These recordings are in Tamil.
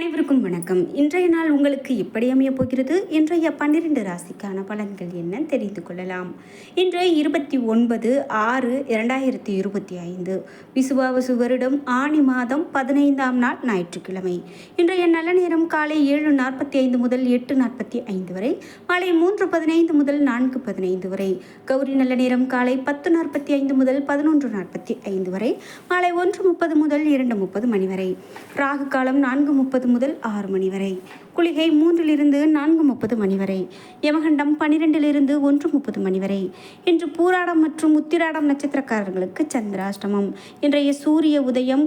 அனைவருக்கும் வணக்கம். இன்றைய நாள் உங்களுக்கு எப்படி அமையப் போகிறது? இன்றைய பன்னிரண்டு ராசிக்கான பலன்கள் என்ன தெரிந்து கொள்ளலாம். இன்று இருபத்தி ஒன்பது ஆறு இரண்டாயிரத்தி இருபத்தி ஐந்து. விசுவாவசு வருடம் ஆணி மாதம் பதினைந்தாம் நாள் ஞாயிற்றுக்கிழமை. இன்றைய நல்ல நேரம் காலை ஏழு நாற்பத்தி ஐந்து முதல் எட்டு நாற்பத்தி ஐந்து வரை மாலை மூன்று பதினைந்து முதல் நான்கு பதினைந்து வரை கௌரி நல்ல நேரம் காலை பத்து நாற்பத்தி ஐந்து முதல் பதினொன்று நாற்பத்தி ஐந்து வரை மாலை ஒன்று முப்பது முதல் இரண்டு முப்பது மணி வரை. ராகு காலம் நான்கு முப்பது முதல் ஆறு மணி வரை. குளிகை மூன்றிலிருந்து நான்கு முப்பது மணி வரை. யமகண்டம் பன்னிரெண்டிலிருந்து ஒன்று முப்பது மணி வரை. இன்று பூராடம் மற்றும் உத்திராடம் நட்சத்திரக்காரர்களுக்கு சந்திராஷ்டமம். இன்றைய சூரிய உதயம்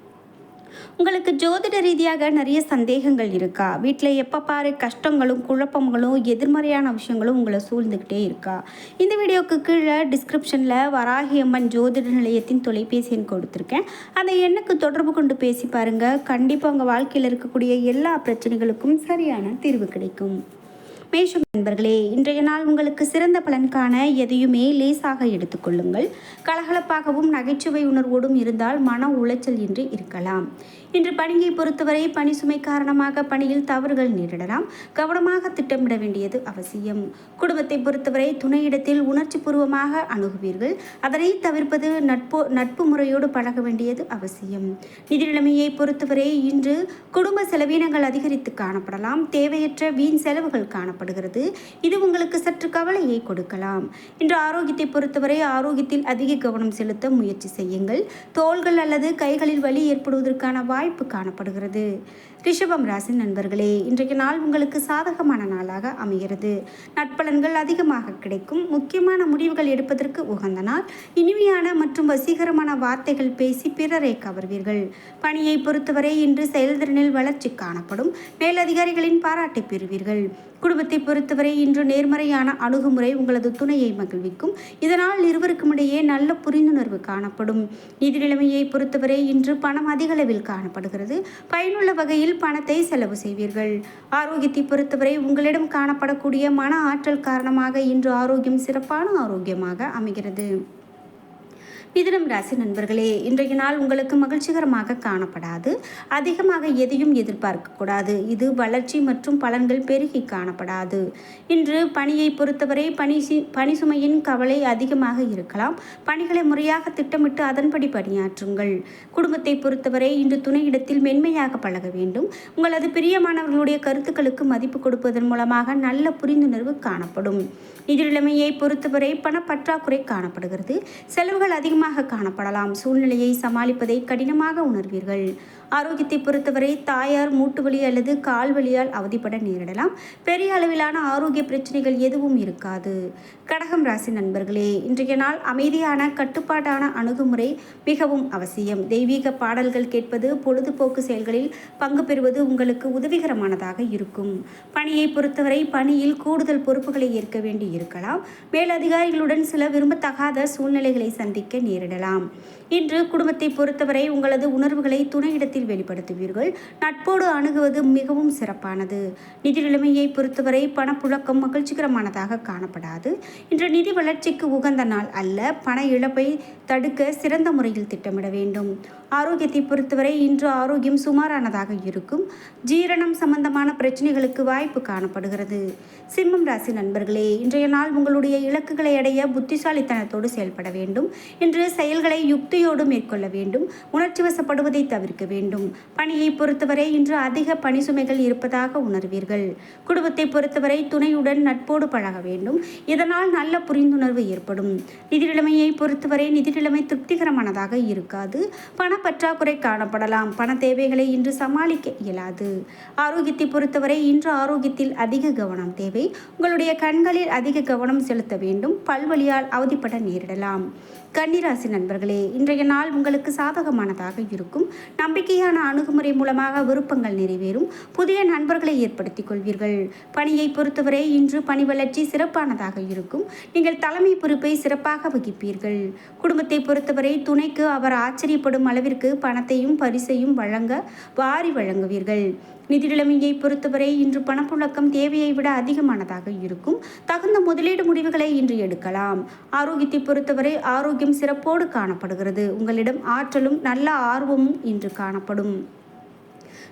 உங்களுக்கு ஜோதிட ரீதியாக நிறைய சந்தேகங்கள் இருக்கா? வீட்டில் எப்போ பாரு கஷ்டங்களும் குழப்பங்களும் எதிர்மறையான விஷயங்களும் உங்களை சூழ்ந்துக்கிட்டே இருக்கா? இந்த வீடியோக்கு கீழே டிஸ்கிரிப்ஷனில் வராகி அம்மன் ஜோதிட நிலையத்தின் தொலைபேசி எண் கொடுத்துருக்கேன். அந்த எண்ணுக்கு தொடர்பு கொண்டு பேசி பாருங்கள் கண்டிப்பாக உங்கள் வாழ்க்கையில் இருக்கக்கூடிய எல்லா பிரச்சனைகளுக்கும் சரியான தீர்வு கிடைக்கும். மேஷம் நண்பர்களே இன்றைய நாள் உங்களுக்கு சிறந்த பலன் காண எதையுமே லேசாக எடுத்துக்கொள்ளுங்கள் கலகலப்பாகவும் நகைச்சுவை உணர்வோடும் இருந்தால் மன உளைச்சல் இன்றி இருக்கலாம். இன்று பணியை பொறுத்தவரை பணி சுமை காரணமாக பணியில் தவறுகள் நேரிடலாம். கவனமாக திட்டமிட வேண்டியது அவசியம். குடும்பத்தை பொறுத்தவரை துணையிடத்தில் உணர்ச்சி பூர்வமாக அணுகுவீர்கள். அதனை தவிர்ப்பது நட்பு நட்பு முறையோடு பழக வேண்டியது அவசியம். நிதி நிலைமையை பொறுத்தவரை இன்று குடும்ப செலவினங்கள் அதிகரித்து காணப்படலாம். தேவையற்ற வீண் செலவுகள் காணப்படுகிறது. இது உங்களுக்கு சற்று கவலையை கொடுக்கலாம். இன்று ஆரோக்கியத்தை பொறுத்தவரை ஆரோக்கியத்தில் அதிக கவனம் செலுத்த முயற்சி செய்யுங்கள். தோள்கள் அல்லது கைகளில் வலி ஏற்படுவதற்கான வாய்ப்பு காணப்படுகிறது. ரிஷபம் ராசி நண்பர்களே இன்றைக்கு நாள் உங்களுக்கு சாதகமான நாளாக அமைகிறது. நட்பலன்கள் அதிகமாக கிடைக்கும். முக்கியமான முடிவுகள் எடுப்பதற்கு உகந்த நாள். இனிமையான மற்றும் வசீகரமான வார்த்தைகள் பேசி பிறரை கவர்வீர்கள். பணியை பொறுத்தவரை இன்று செயல்திறனில் வளர்ச்சி காணப்படும். மேலதிகாரிகளின் பாராட்டை பெறுவீர்கள். குடும்பத்தை பொறுத்தவரை இன்று நேர்மறையான அணுகுமுறை உங்களது துணையை மகிழ்விக்கும். இதனால் இருவருக்கும் இடையே நல்ல புரிந்துணர்வு காணப்படும். நிதி நிலைமையை பொறுத்தவரை இன்று பணம் அதிகளவில் காணப்படுகிறது. பயனுள்ள வகையில் பணத்தை செலவு செய்வீர்கள். ஆரோக்கியத்தை பொறுத்தவரை உங்களிடம் காணப்படக்கூடிய மன ஆற்றல் காரணமாக இன்று ஆரோக்கியம் சிறப்பான ஆரோக்கியமாக அமைகிறது. மிதுனம் ராசி நண்பர்களே இன்றைய நாள் உங்களுக்கு மகிழ்ச்சிகரமாக காணப்படாது. அதிகமாக எதையும் எதிர்பார்க்கக்கூடாது இது வளர்ச்சி மற்றும் பலன்கள் பெருகி காணப்படாது. இன்று பணியை பொறுத்தவரை பணி சி- பணி சுமையின் கவலை அதிகமாக இருக்கலாம். பணிகளை முறையாக திட்டமிட்டு அதன்படி பணியாற்றுங்கள். குடும்பத்தை பொறுத்தவரை இன்று துணையிடத்தில் மென்மையாக பழக வேண்டும். உங்களது பிரியமானவர்களுடைய கருத்துக்களுக்கு மதிப்பு கொடுப்பதன் மூலமாக நல்ல புரிந்துணர்வு காணப்படும். நிதிநிலைமையை பொறுத்தவரை பணப்பற்றாக்குறை காணப்படுகிறது. செலவுகள் அதிகமாக காணப்படலாம். சூழ்நிலையை சமாளிப்பதை கடினமாக உணர்வீர்கள். ஆரோக்கியத்தை பொறுத்தவரை தாயார் மூட்டு வலி அல்லது கால் வலியால் அவதிப்பட நேரிடலாம். பெரிய அளவிலான ஆரோக்கிய பிரச்சனைகள் எதுவும் இருக்காது. கடகம் ராசி நண்பர்களே இன்றைய நாள் அமைதியான கட்டுப்பாட்டான அணுகுமுறை மிகவும் அவசியம். தெய்வீக பாடல்கள் கேட்பது பொழுதுபோக்கு செயல்களில் பங்கு பெறுவது உங்களுக்கு உதவிகரமானதாக இருக்கும். பணியை பொறுத்தவரை பணியில் கூடுதல் பொறுப்புகளை ஏற்க வேண்டி இருக்கலாம். மேலதிகாரிகளுடன் சில விரும்பத்தகாத சூழ்நிலைகளை சந்திக்க நேரிடலாம். இன்று குடும்பத்தை பொறுத்தவரை உங்களது உணர்வுகளை துணையிடத்தில் வெளிப்படுத்துவீர்கள். நட்போடு அணுகுவது மிகவும் சிறப்பானது. நிதி நிலைமையை பொறுத்தவரை பணப்புழக்கம் மகிழ்ச்சிகரமானதாக காணப்படாது. இன்று நிதி வளர்ச்சிக்கு உகந்த நாள் அல்ல. பண இழப்பை தடுக்க சிறந்த முறையில் திட்டமிட வேண்டும். ஆரோக்கியத்தை பொறுத்தவரை இன்று ஆரோக்கியம் சுமாரானதாக இருக்கும். ஜீரணம் சம்பந்தமான பிரச்சனைகளுக்கு வாய்ப்பு காணப்படுகிறது. சிம்மம் ராசி நண்பர்களே இன்றைய நாள் உங்களுடைய இலக்குகளை அடைய புத்திசாலித்தனத்தோடு செயல்பட வேண்டும். இன்று செயல்களை யுக்தியோடு மேற்கொள்ள வேண்டும். உணர்ச்சி வசப்படுவதை தவிர்க்க வேண்டும். பணியை பொறுத்தவரை இன்று அதிக பணி சுமைகள் இருப்பதாக உணர்வீர்கள். குடும்பத்தை பொறுத்தவரை துணையுடன் நட்போடு பழக வேண்டும். இதனால் நல்ல புரிந்துணர்வு ஏற்படும். நிதி நிலைமையை பொறுத்தவரை நிதி நிலைமை திருப்திகரமானதாக இருக்காது. பண பற்றாக்குறை காணப்படலாம். பண தேவைகளை இன்று சமாளிக்க இயலாது. ஆரோக்கியத்தை பொறுத்தவரை இன்று ஆரோக்கியத்தில் அதிக கவனம் தேவை. உங்களுடைய கண்களில் அதிக கவனம் செலுத்த வேண்டும். பல்வழியால் அவதிப்பட நேரிடலாம். கன்னிராசி நண்பர்களே இன்றைய நாள் உங்களுக்கு சாதகமானதாக இருக்கும். நம்பிக்கையான அணுகுமுறை மூலமாக விருப்பங்கள் நிறைவேறும். புதிய நண்பர்களை ஏற்படுத்திக் கொள்வீர்கள். பணியை பொறுத்தவரை இன்று பணி வளர்ச்சி சிறப்பானதாக இருக்கும். நீங்கள் தலைமை பொறுப்பை சிறப்பாக வகிப்பீர்கள். குடும்பத்தை பொறுத்தவரை துணைக்கு அவர் ஆச்சரியப்படும் அளவிற்கு பணத்தையும் பரிசையும் வழங்க வாரி வழங்குவீர்கள். நிதிநிலைமையை பொறுத்தவரை இன்று பணப்புழக்கம் தேவையை விட அதிகமானதாக இருக்கும். தகுந்த முதலீடு முடிவுகளை இன்று எடுக்கலாம். ஆரோக்கியத்தை பொறுத்தவரை ஆரோக்கியம் சிறப்போடு காணப்படுகிறது. உங்களிடம் ஆற்றலும் நல்ல ஆர்வமும் இன்று காணப்படும்.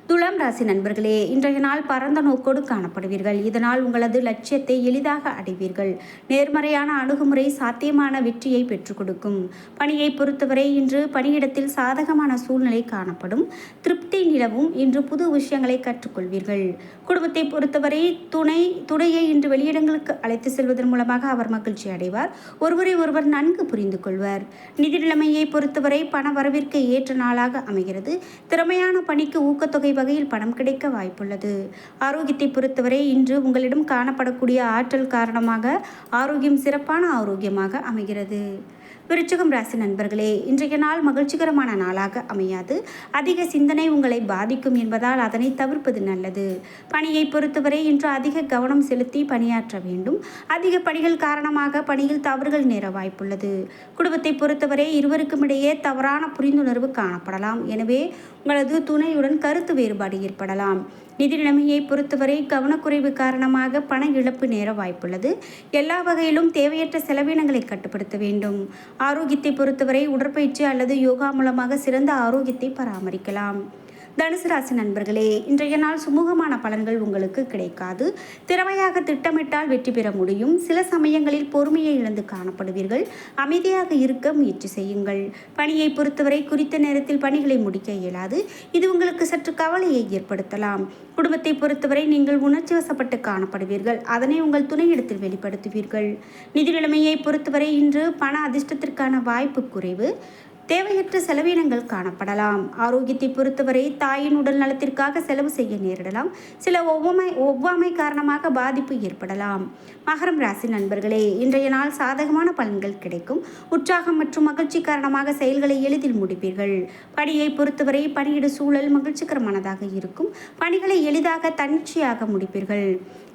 துலாம் ராசி நண்பர்களே இன்றைய நாள் பரந்த நோக்கோடு காணப்படுவீர்கள். இதனால் உங்களது லட்சியத்தை எளிதாக அடைவீர்கள். நேர்மறையான அணுகுமுறை சாத்தியமான வெற்றியை பெற்றுக் கொடுக்கும். பணியை பொறுத்தவரை இன்று பணியிடத்தில் சாதகமான சூழ்நிலை காணப்படும். திருப்தி நிலவும் இன்று புது விஷயங்களை கற்றுக்கொள்வீர்கள். குடும்பத்தை பொறுத்தவரை துணை துணையை இன்று வெளியிடங்களுக்கு அழைத்து செல்வதன் மூலமாக அவர் மகிழ்ச்சி அடைவார். ஒருவரை ஒருவர் நன்கு புரிந்து கொள்வர். நிதி நிலைமையை பொறுத்தவரை பண வரவிற்கு ஏற்ற நாளாக அமைகிறது. திறமையான பணிக்கு ஊக்கத்தொகை வகையில் பணம் கிடைக்க வாய்ப்புள்ளது. ஆரோக்கியத்தை பொறுத்தவரை இன்று உங்களிடம் காணப்படக்கூடிய ஆற்றல் காரணமாக ஆரோக்கியம் சிறப்பான ஆரோக்கியமாக அமைகிறது. விருச்சகம் ராசி நண்பர்களே இன்றைய நாள் மகிழ்ச்சிகரமான நாளாக அமையாது. அதிக சிந்தனை உங்களை பாதிக்கும் என்பதால் அதனை தவிர்ப்பது நல்லது. பணியை பொறுத்தவரை இன்று அதிக கவனம் செலுத்தி பணியாற்ற வேண்டும். அதிக பணிகள் காரணமாக பணியில் தவறுகள் நேர வாய்ப்புள்ளது. குடும்பத்தை பொறுத்தவரை இருவருக்கும் இடையே தவறான புரிந்துணர்வு காணப்படலாம். எனவே உங்களது துணையுடன் கருத்து வேறுபாடு ஏற்படலாம். நிதி நிலைமையை பொறுத்தவரை கவனக்குறைவு காரணமாக பண இழப்பு நேர வாய்ப்புள்ளது. எல்லா வகையிலும் தேவையற்ற செலவினங்களை கட்டுப்படுத்த வேண்டும். ஆரோக்கியத்தை பொறுத்தவரை உடற்பயிற்சி அல்லது யோகா மூலமாக சிறந்த ஆரோக்கியத்தை பராமரிக்கலாம். தனுசு ராசி நண்பர்களே இன்றைய நாள் சுமூகமான பலன்கள் உங்களுக்கு கிடைக்காது. திறமையாக திட்டமிட்டால் வெற்றி பெற முடியும். சில சமயங்களில் பொறுமையை இழந்து காணப்படுவீர்கள். அமைதியாக இருக்க முயற்சி செய்யுங்கள். பணியை பொறுத்தவரை குறித்த நேரத்தில் பணிகளை முடிக்க இயலாது. இது உங்களுக்கு சற்று கவலையை ஏற்படுத்தலாம். குடும்பத்தை பொறுத்தவரை நீங்கள் உணர்ச்சி வசப்பட்டு காணப்படுவீர்கள். அதனை உங்கள் துணையிடத்தில் வெளிப்படுத்துவீர்கள். நிதி நிலைமையை பொறுத்தவரை இன்று பண அதிர்ஷ்டத்திற்கான வாய்ப்பு குறைவு. தேவையற்ற செலவினங்கள் காணப்படலாம். ஆரோக்கியத்தை பொறுத்தவரை தாயின் உடல் நலத்திற்காக செலவு செய்ய நேரிடலாம். சில ஒவ்வாமை ஒவ்வாமை காரணமாக பாதிப்பு ஏற்படலாம். மகரம் ராசி நண்பர்களே இன்றைய நாள் சாதகமான பலன்கள் கிடைக்கும். உற்சாகம் மற்றும் மகிழ்ச்சி காரணமாக செயல்களை எளிதில் முடிப்பீர்கள். பணியை பொறுத்தவரை பணியிட சூழல் மகிழ்ச்சிகரமானதாக இருக்கும். பணிகளை எளிதாக தன்னிச்சையாக முடிப்பீர்கள்.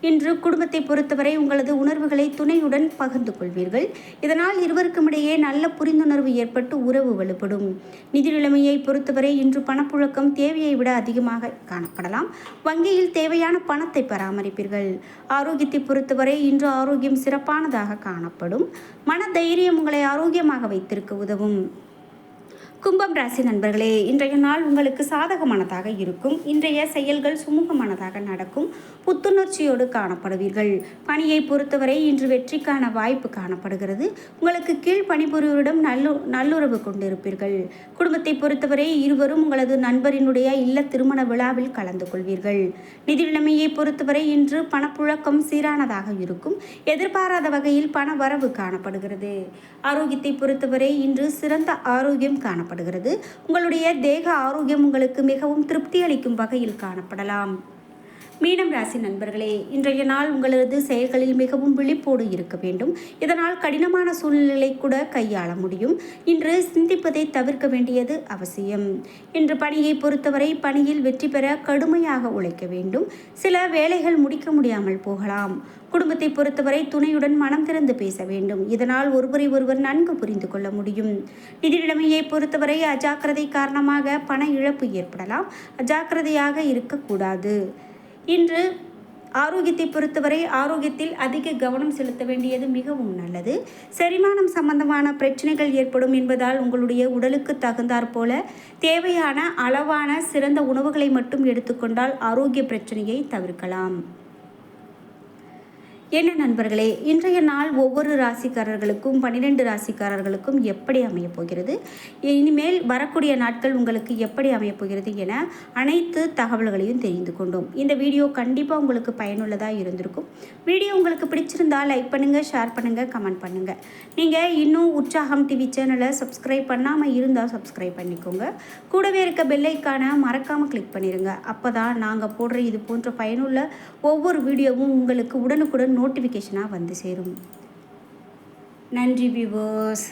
இன்று குடும்பத்தை பொறுத்தவரை உங்களது உணர்வுகளை துணையுடன் பகிர்ந்து கொள்வீர்கள். இதனால் இருவருக்கும் இடையே நல்ல புரிந்துணர்வு ஏற்பட்டு உறவு வலுப்படும். நிதி நிலைமையை பொறுத்தவரை இன்று பணப்புழக்கம் தேவையை விட அதிகமாக காணப்படலாம். வங்கியில் தேவையான பணத்தை பராமரிப்பீர்கள். ஆரோக்கியத்தை பொறுத்தவரை இன்று ஆரோக்கியம் சிறப்பானதாக காணப்படும். மன தைரியம் உங்களை ஆரோக்கியமாக வைத்திருக்க உதவும். கும்பம் ராசி நண்பர்களே இன்றைய நாள் உங்களுக்கு சாதகமானதாக இருக்கும். இன்றைய செயல்கள் சுமூகமானதாக நடக்கும். புத்துணர்ச்சியோடு காணப்படுவீர்கள். பணியை பொறுத்தவரை இன்று வெற்றிக்கான வாய்ப்பு காணப்படுகிறது. உங்களுக்கு கீழ் பணிபுரிவரிடம் நல்லு நல்லுறவு கொண்டிருப்பீர்கள். குடும்பத்தை பொறுத்தவரை இருவரும் உங்களது நண்பரினுடைய இல்ல திருமண விழாவில் கலந்து கொள்வீர்கள். நிதி நிலைமையை பொறுத்தவரை இன்று பணப்புழக்கம் சீரானதாக இருக்கும். எதிர்பாராத வகையில் பண வரவு காணப்படுகிறது. ஆரோக்கியத்தை பொறுத்தவரை இன்று சிறந்த ஆரோக்கியம் காணப்படுகிறது காணப்படுகிறது. உங்களுடைய தேக ஆரோக்கியம் உங்களுக்கு மிகவும் திருப்தி அளிக்கும் வகையில் காணப்படலாம். மீனம் ராசி நண்பர்களே இன்றைய நாள் உங்களது செயல்களில் மிகவும் விழிப்போடு இருக்க வேண்டும். இதனால் கடினமான சூழ்நிலை கூட கையாள முடியும். இன்று சிந்திப்பதை தவிர்க்க வேண்டியது அவசியம். இன்று பணியை பொறுத்தவரை பணியில் வெற்றி பெற கடுமையாக உழைக்க வேண்டும். சில வேலைகள் முடிக்க முடியாமல் போகலாம். குடும்பத்தை பொறுத்தவரை துணையுடன் மனம் திறந்து பேச வேண்டும். இதனால் ஒருவரை ஒருவர் நன்கு புரிந்து கொள்ள முடியும். நிதி நிலைமையை பொறுத்தவரை அஜாக்கிரதை காரணமாக பண இழப்பு ஏற்படலாம். அஜாக்கிரதையாக இருக்கக்கூடாது. இன்று ஆரோக்கியத்தை பொறுத்தவரை ஆரோக்கியத்தில் அதிக கவனம் செலுத்த வேண்டியது மிகவும் நல்லது. செரிமானம் சம்பந்தமான பிரச்சனைகள் ஏற்படும் என்பதால் உங்களுடைய உடலுக்கு தகுந்தாற் போல தேவையான அளவான சிறந்த உணவுகளை மட்டும் எடுத்துக்கொண்டால் ஆரோக்கிய பிரச்சனையை தவிர்க்கலாம். என்ன நண்பர்களே இன்றைய நாள் ஒவ்வொரு ராசிக்காரர்களுக்கும் பன்னிரெண்டு ராசிக்காரர்களுக்கும் எப்படி அமையப் போகிறது? இனிமேல் வரக்கூடிய நாட்கள் உங்களுக்கு எப்படி அமையப் போகிறது என அனைத்து தகவல்களையும் தெரிந்து கொண்டோம். இந்த வீடியோ கண்டிப்பாக உங்களுக்கு பயனுள்ளதாக இருந்திருக்கும். வீடியோ உங்களுக்கு பிடிச்சிருந்தால் லைக் பண்ணுங்கள் ஷேர் பண்ணுங்கள் கமெண்ட் பண்ணுங்கள் நீங்கள் இன்னும் உற்சாகம் டிவி சேனலை சப்ஸ்கிரைப் பண்ணாமல் இருந்தால் சப்ஸ்கிரைப் பண்ணிக்கோங்க. கூடவே இருக்க பெல்லைக்கான மறக்காமல் கிளிக் பண்ணிடுங்க அப்போ தான் நாங்கள் போடுற இது போன்ற பயனுள்ள ஒவ்வொரு வீடியோவும் உங்களுக்கு உடனுக்குடன் நோட்டிஃபிகேஷனாக வந்து சேரும். நன்றி வியூவர்ஸ்